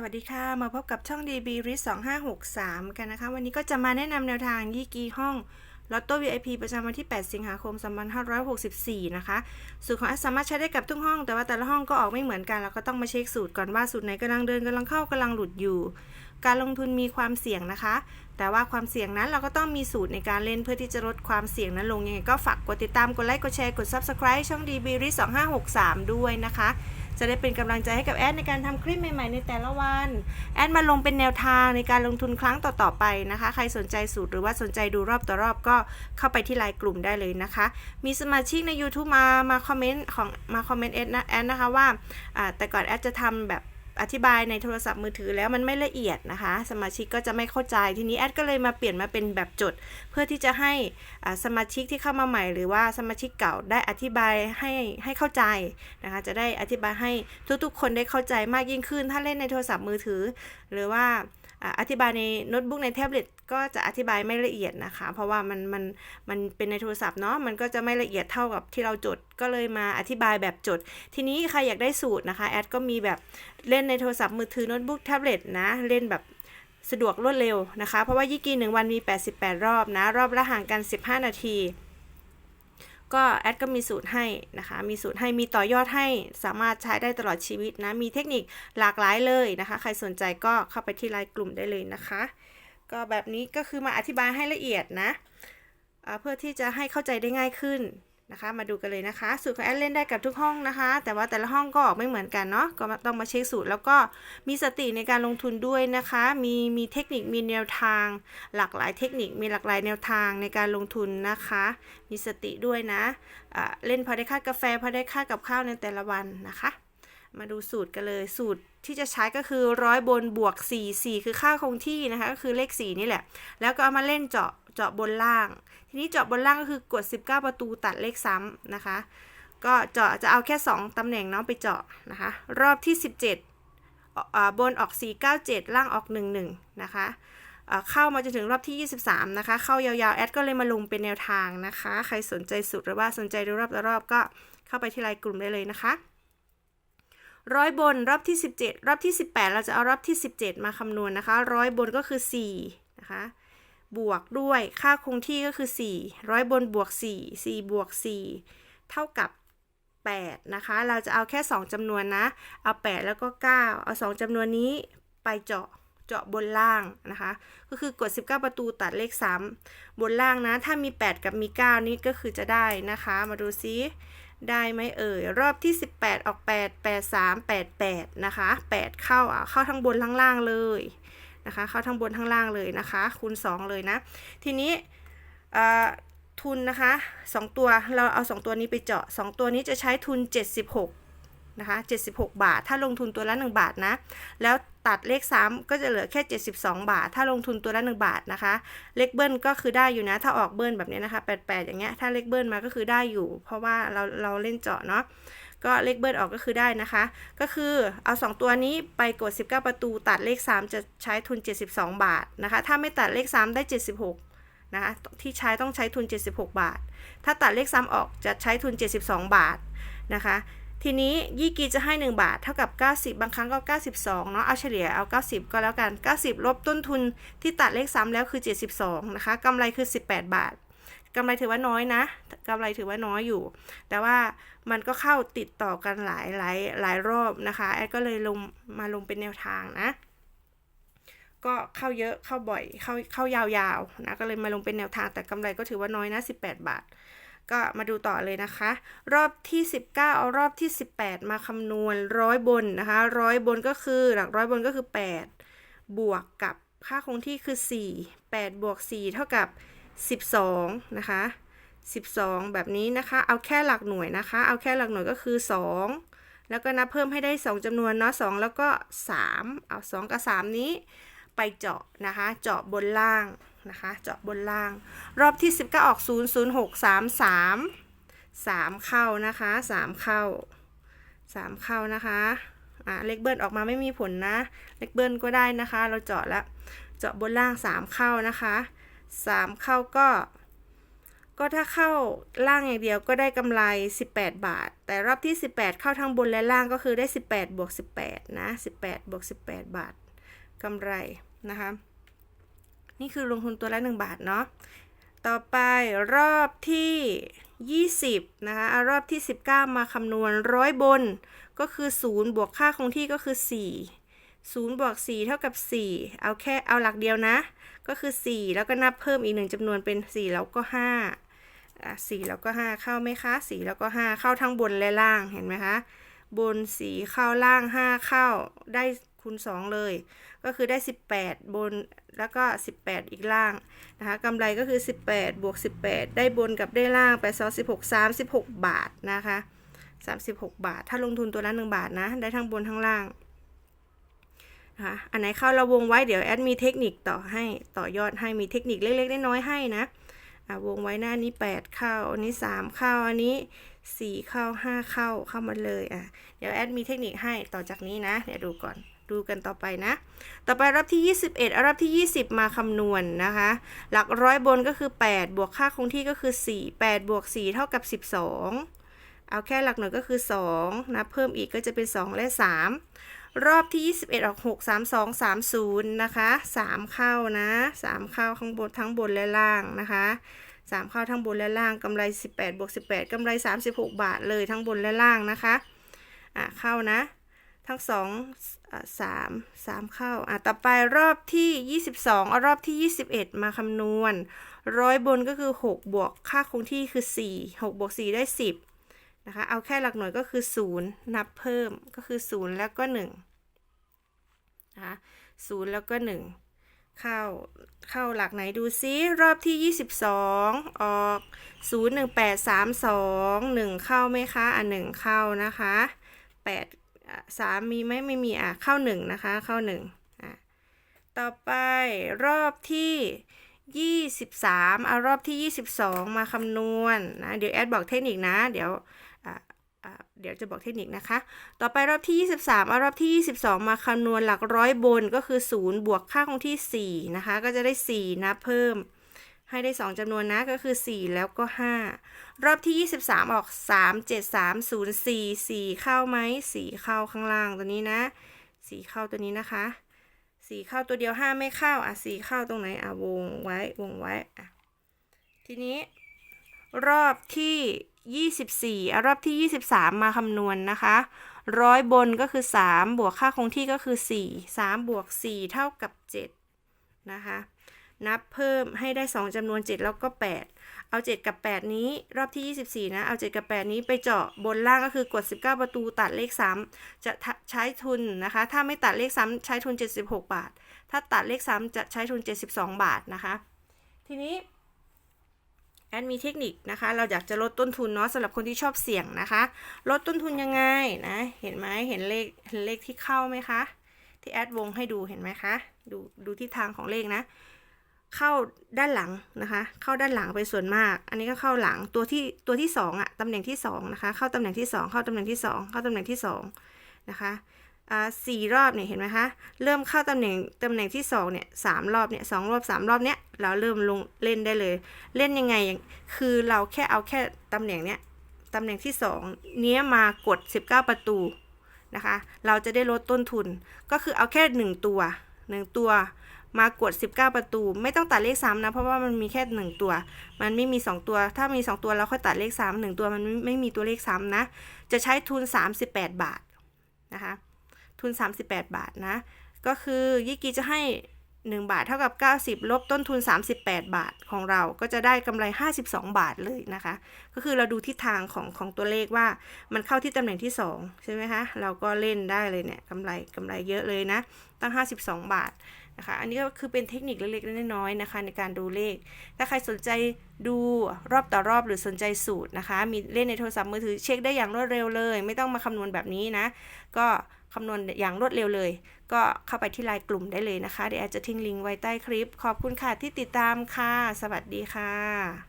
สวัสดีค่ะ มาพบกับช่อง DB r i s 2563 กันนะคะ วันนี้ก็จะมาแนะนำแนวทางยี่กีห้องลอตโต้ VIP ประจำวันที่ 8 สิงหาคม 2564 นะคะ สูตรของอสามารถใช้ได้กับทุกห้อง แต่ว่าแต่ละห้องก็ออกไม่เหมือนกันเราก็ต้องมาเช็คสูตรก่อนว่าสูตรไหนกำลังเดินกำลังเข้ากำลังหลุดอยู่ การลงทุนมีความเสี่ยงนะคะ แต่ว่าความเสี่ยงนั้นเราก็ต้องมีสูตรในการเล่นเพื่อที่จะลดความเสี่ยงนั้นลงยังไงก็ฝากกดติดตามกดไลค์กดแชร์กด Subscribe ช่อง DB r i s 2563 ด้วยนะคะ จะได้เป็นกำลังใจให้กับแอดในการทำคลิปใหม่ๆในแต่ละวัน แอดมาลงเป็นแนวทางในการลงทุนครั้งต่อๆไปนะคะ ใครสนใจสูตรหรือว่าสนใจดูรอบต่อรอบก็เข้าไปที่ไลน์กลุ่มได้เลยนะคะ มีสมาชิกใน YouTube มามาคอมเมนต์ของมาคอมเมนต์แอดนะแอดนะคะว่าอ่าแต่ก่อนแอดจะทำแบบ อธิบายในโทรศัพท์มือถือแล้วมันไม่ละเอียดนะคะ สมาชิกก็จะไม่เข้าใจ ทีนี้แอดก็เลยมาเปลี่ยนมาเป็นแบบจด เพื่อที่จะให้สมาชิกที่เข้ามาใหม่ หรือว่าสมาชิกเก่าได้อธิบายให้ให้เข้าใจนะคะ จะได้อธิบายให้ทุกๆ คนได้เข้าใจมากยิ่งขึ้น ถ้าเล่นในโทรศัพท์มือถือ หรือว่า อธิบายในโน้ตบุ๊กในแท็บเล็ตก็จะอธิบายไม่ละเอียดนะคะ เพราะว่ามันมันมันเป็นในโทรศัพท์เนาะมันก็จะไม่ละเอียดเท่ากับที่เราจดก็เลยมาอธิบายแบบจด ทีนี้ใครอยากได้สูตรนะคะแอดก็มีแบบเล่นในโทรศัพท์มือถือโน้ตบุ๊กแท็บเล็ตนะเล่นแบบสะดวกรวดเร็วนะคะ เพราะว่ายี่กีหนึ่งวันมี 88 รอบนะ รอบละห่างกัน 15 นาที ก็แอดก็มีสูตรให้นะคะ มีสูตรให้มีต่อยอดให้สามารถใช้ได้ตลอดชีวิตนะ มีเทคนิคหลากหลายเลยนะคะ ใครสนใจก็เข้าไปที่ไลน์กลุ่มได้เลยนะคะ ก็แบบนี้ก็คือมาอธิบายให้ละเอียดนะ เพื่อที่จะให้เข้าใจได้ง่ายขึ้น นะคะ มาดูกันเลยนะคะ สูตรของแอดเล่นได้กับทุกห้องนะคะ แต่ว่าแต่ละห้องก็ออกไม่เหมือนกันเนาะก็ต้องมาเช็คสูตร แล้วก็มีสติในการลงทุนด้วยนะคะ มีมีเทคนิคมีแนวทาง หลากหลายเทคนิคมีหลากหลายแนวทางในการลงทุนนะคะ มีสติด้วยนะะเล่นพอได้ค่ากาแฟพอได้ค่ากับข้าวในแต่ละวันนะคะ มาดูสูตรกันเลยสูตรที่จะใช้ก็คือร้อยบนบวก 4 4 คือค่าคงที่นะคะ ก็คือเลข 4 นี่แหละ แล้วก็เอามาเล่นเจาะ เจาะบนล่าง ทีนี้เจาะบนล่างก็คือกด 19 ประตูตัดเลขซ้ำนะคะ ก็เจาะจะเอาแค่ 2ตำแหน่งเนาะไปเจาะนะคะ รอบที่ 17 บนออก 497 ล่างออก 11 นะคะเข้ามาจนถึงรอบที่ 23 นะคะ เข้ายาวๆ แอดก็เลยมาลงเป็นแนวทางนะคะ ใครสนใจสุดหรือว่าสนใจดูรอบต่อรอบก็เข้าไปที่ไลน์กลุ่มได้เลยนะคะ ร้อยบนรอบที่ 17 รอบที่ 18 เราจะเอารอบที่ 17 มาคำนวณนะคะ ร้อยบนก็คือ 4 นะคะ บวกด้วยค่าคงที่ก็คือ4ร้อยบนบวก 4 4 บวก 4 เท่ากับ 8 นะคะ เราจะเอาแค่ 2จำนวนนะ เอา 8 แล้วก็ 9 เอา 2จำนวนนี้ไปเจาะเจาะบนล่างนะคะ ก็คือกด 19 ประตูตัดเลข 3 บนล่างนะ ถ้ามี 8 กับมี 9 นี่ก็คือจะได้นะคะ มาดูซิได้ไหมเอ่ย รอบที่ 18 ออก 8 8 3 8 8 นะคะ 8 เข้าอะเข้าทั้งบนทั้งล่างเลย นะคะเข้าทั้งบนทั้งล่างเลยนะคะคูณ 2 เลยนะ ทีนี้ทุนนะคะ 2 ตัวเราเอา 2 ตัวนี้ไปเจาะ 2 ตัวนี้จะใช้ทุน 76นะคะ76 บาท ถ้าลงทุนตัวละ 1 บาทนะ แล้วตัดเลข 3 ก็จะเหลือแค่ 72 บาท ถ้าลงทุนตัวละ 1 บาทนะคะ เลขเบิ้ลก็คือได้อยู่นะ ถ้าออกเบิ้ลแบบนี้นะคะ 88 อย่างเงี้ย ถ้าเลขเบิ้ลมาก็คือได้อยู่ เพราะว่าเราเราเล่นเจาะเนาะ ก็เลขเบิ้ลออกก็คือได้นะคะ ก็คือเอา 2 ตัวนี้ไปกด 19 ประตูตัดเลข 3 จะใช้ทุน 72 บาทนะคะ ถ้าไม่ตัดเลข 3 ได้ 76นะคะที่ใช้ต้องใช้ทุน 76 บาท ถ้าตัดเลข3ออกจะใช้ทุน 72 บาทนะคะทีนี้ยี่กีจะให้ 1 บาทเท่ากับ 90 บางครั้งก็ 92 เนาะเอาเฉลี่ยเอา 90 ก็แล้วกัน 90 ลบต้นทุนที่ตัดเลขซ้ำแล้วคือ 72 นะคะกำไรคือ 18 บาท กำไรถือว่าน้อยนะกำไรถือว่าน้อยอยู่ แต่ว่ามันก็เข้าติดต่อกันหลายหลายหลายรอบนะคะแอดก็เลยลงมาลงเป็นแนวทางนะก็เข้าเยอะเข้าบ่อยเข้าเข้ายาวๆนะก็เลยมาลงเป็นแนวทางแต่กำไรก็ถือว่าน้อยนะ 18 บาท ก็มาดูต่อเลยนะคะ รอบที่ 19 เอารอบที่ 18 มาคำนวณร้อยบนนะคะร้อยบนก็คือหลักร้อยบนก็คือ 8 บวกกับค่าคงที่คือ 4 8 บวก 4 เท่ากับ 12 นะคะ12 แบบนี้นะคะ เอาแค่หลักหน่วยนะคะ เอาแค่หลักหน่วยก็คือ 2 แล้วก็นับเพิ่มให้ได้ 2จำนวนเนาะ2แล้วก็ 3 เอา 2 กับ 3 นี้ไปเจาะนะคะ เจาะบนล่างนะคะ เจาะบนล่าง รอบที่10ก็ออก 0 0 6 3 3 3 เข้านะคะ 3 เข้า 3 เข้านะคะอ่าเลขเบิ้ลออกมาไม่มีผลนะ เลขเบิ้ลก็ได้นะคะ เราเจาะแล้ว เจาะบนล่าง 3 เข้านะคะ 3 เข้าก็ ก็ถ้าเข้าล่างอย่างเดียวก็ได้กำไร 18 บาท แต่รอบที่ 18 เข้าทั้งบนและล่างก็คือได้ 18บวก18 นะ 18บวก18 บาทกำไรนะคะ นี่คือลงทุนตัวละ 1 บาทเนาะต่อไปรอบที่ 20 นะคะเอารอบที่ 19 มาคำนวณร้อยบนก็คือ 0 บวกค่าคงที่ก็คือ 4 0บวก4เท่ากับ 4 เอาแค่เอาหลักเดียวนะ ก็คือ 4 แล้วก็นับเพิ่มอีกหนึ่งจำนวนเป็น 4 แล้วก็5อะ4แล้วก็ 5 เข้าไหมคะ 4 แล้วก็ 5 เข้าทั้งบนและล่างเห็นไหมคะ บน 4 เข้าล่าง 5 เข้าได้คูณ2เลย ก็คือได้ 18 บนแล้วก็ 18 อีกล่างนะคะกำไรก็คือ 18 บวก 18 ได้บนกับได้ล่างไปซอ16 36 บาทนะคะ 36 บาท ถ้าลงทุนตัวละ 1 บาทนะ ได้ทั้งบนทั้งล่าง นะคะอันไหนเข้าเราวงไว้เดี๋ยวแอดมีเทคนิคต่อให้ต่อยอดให้มีเทคนิคเล็กๆน้อยๆให้นะอะวงไว้หน้านี้ 8 เข้า อันนี้ 3 เข้า อันนี้ 4 เข้า 5 เข้าเข้ามาเลยอะเดี๋ยวแอดมีเทคนิคให้ต่อจากนี้นะ เดี๋ยวดูก่อนดูกันต่อไปนะ ต่อไปรอบที่ 21เอารอบที่ 20 มาคำนวณนนะคะ หลักร้อยบนก็คือ 8 บวกค่าคงที่ก็คือ 4 8 บวก 4 เท่ากับ 12 เอาแค่หลักหน่วยก็คือ2นะเพิ่มอีกก็จะเป็น 2 และ 3 รอบที่ 21 ออก 6 3 2 3 0 นะคะ 3 เข้านะ 3 เข้าข้างบนทั้งบนและล่างนะคะ 3 เข้าทั้งบนและล่างกำไร 18บวก18กำไร 36 บาทเลยทั้งบนและล่างนะคะ อะเข้านะ ทั้งสองสามสามเข้า อะต่อไปรอบที่ 22เอารอบที่ 21 มาคำนวณร้อยบนก็คือ 6 บวกค่าคงที่คือ 4 6 บวก 4 ได้ 10 นะคะ เอาแค่หลักหน่วยก็คือ 0 นับเพิ่มก็คือ 0 แล้วก็1นะคะ0แล้วก็ 1 เข้าเข้าหลักไหนดูซิรอบที่ 22 ออก 0 1 8 3 2 1 เข้าไหมคะ อะ1เข้านะคะ8สามมีไหมไม่มีอะเข้าหนึ่งนะคะ เข้าหนึ่งอะต่อไปรอบที่ยี่สิบสามเอารอบที่ยี่สิบสองมาคำนวณนะ เดี๋ยวแอดบอกเทคนิคนะ เดี๋ยว เดี๋ยวจะบอกเทคนิคนะคะ ต่อไปรอบที่ 23 เอารอบที่ 22 มาคำนวณหลักร้อยบนก็คือ 0 บวกค่าคงที่ 4 นะคะ ก็จะได้ 4 นะเพิ่ม ให้ได้ 2จำนวนนะ ก็คือ 4 แล้วก็ 5 รอบที่ 23 ออก 3 7 3 0 4 4 เข้าไหม 4 เข้าข้างล่างตัวนี้นะ 4 เข้าตัวนี้นะคะ 4 เข้าตัวเดียว 5 ไม่เข้า อะ 4 เข้าตรงไหน อะ วงไว้ วงไว้ อะ ทีนี้รอบที่ 24เอารอบที่ 23 มาคำนวณนนะคะร้อยบนก็คือ 3 บวกค่าคงที่ก็คือ 4 3 บวก 4 เท่ากับ 7 นะคะ นับเพิ่มให้ได้ 2จำนวน 7 แล้วก็ 8 เอา 7 กับ 8 นี้รอบที่ 24 นะ เอา 7 กับ 8 นี้ไปเจาะบนล่างก็คือกด 19 ประตูตัดเลขซ้ำจะใช้ทุนนะคะ ถ้าไม่ตัดเลขซ้ำใช้ทุน 76 บาท ถ้าตัดเลขซ้ำจะใช้ทุน 72 บาทนะคะ ทีนี้ แอดมีเทคนิคนะคะ เราอยากจะลดต้นทุนเนาะสำหรับคนที่ชอบเสี่ยงนะคะ ลดต้นทุนยังไงนะ เห็นไหมเห็นเลขเห็นเลขที่เข้าไหมคะ ที่แอดวงให้ดูเห็นไหมคะ ดูดูทิศทางของเลขนะ เข้าด้านหลังนะคะ เข้าด้านหลังไปส่วนมาก อันนี้ก็เข้าหลังตัวที่ตัวที่สองอะตำแหน่งที่สองนะคะ เข้าตำแหน่งที่สองเข้าตำแหน่งที่สองเข้าตำแหน่งที่สองนะคะ สี่รอบเนี่ยเห็นไหมคะเริ่มเข้าตำแหน่งตำแหน่งที่สองเนี่ยสามรอบเนี่ยสองรอบสามรอบเนี้ยเราเริ่มลงเล่นได้เลย เล่นยังไงคือเราแค่เอาแค่ตำแหน่งเนี้ยตำแหน่งที่สองเนี้ยมากด 19 ประตูนะคะ เราจะได้ลดต้นทุนก็คือเอาแค่หนึ่งตัวหนึ่งตัวมากด 19 ประตู ไม่ต้องตัดเลขซ้ำนะ เพราะว่ามันมีแค่ 1 ตัว มันไม่มี 2 ตัว ถ้ามี 2 ตัวเราค่อยตัดเลขซ้ำหนึ่งตัวมันไม่มีตัวเลขซ้ำนะ จะใช้ทุน 38 บาทนะคะ ทุน 38 บาทนะ ก็คือยิกีจะให้ 1 บาทเท่ากับ 90 ลบต้นทุน 38 บาทของเราก็จะได้กำไร 52 บาทเลยนะคะ ก็คือเราดูทิศทางของของตัวเลขว่ามันเข้าที่ตำแหน่งที่ 2 ใช่ไหมคะ เราก็เล่นได้เลยเนี่ยกำไรกำไรเยอะเลยนะ ตั้ง 52 บาทนะคะ อันนี้ก็คือเป็นเทคนิคเล็กๆน้อยๆนะคะ ในการดูเลข ถ้าใครสนใจดูรอบต่อรอบหรือสนใจสูตรนะคะ มีเล่นในโทรศัพท์มือถือเช็คได้อย่างรวดเร็วเลย ไม่ต้องมาคำนวณแบบนี้นะ ก็ คำนวณอย่างรวดเร็วเลย ก็เข้าไปที่ไลน์กลุ่มได้เลยนะคะ เดี๋ยวแอดจะทิ้งลิงก์ไว้ใต้คลิป ขอบคุณค่ะที่ติดตามค่ะ สวัสดีค่ะ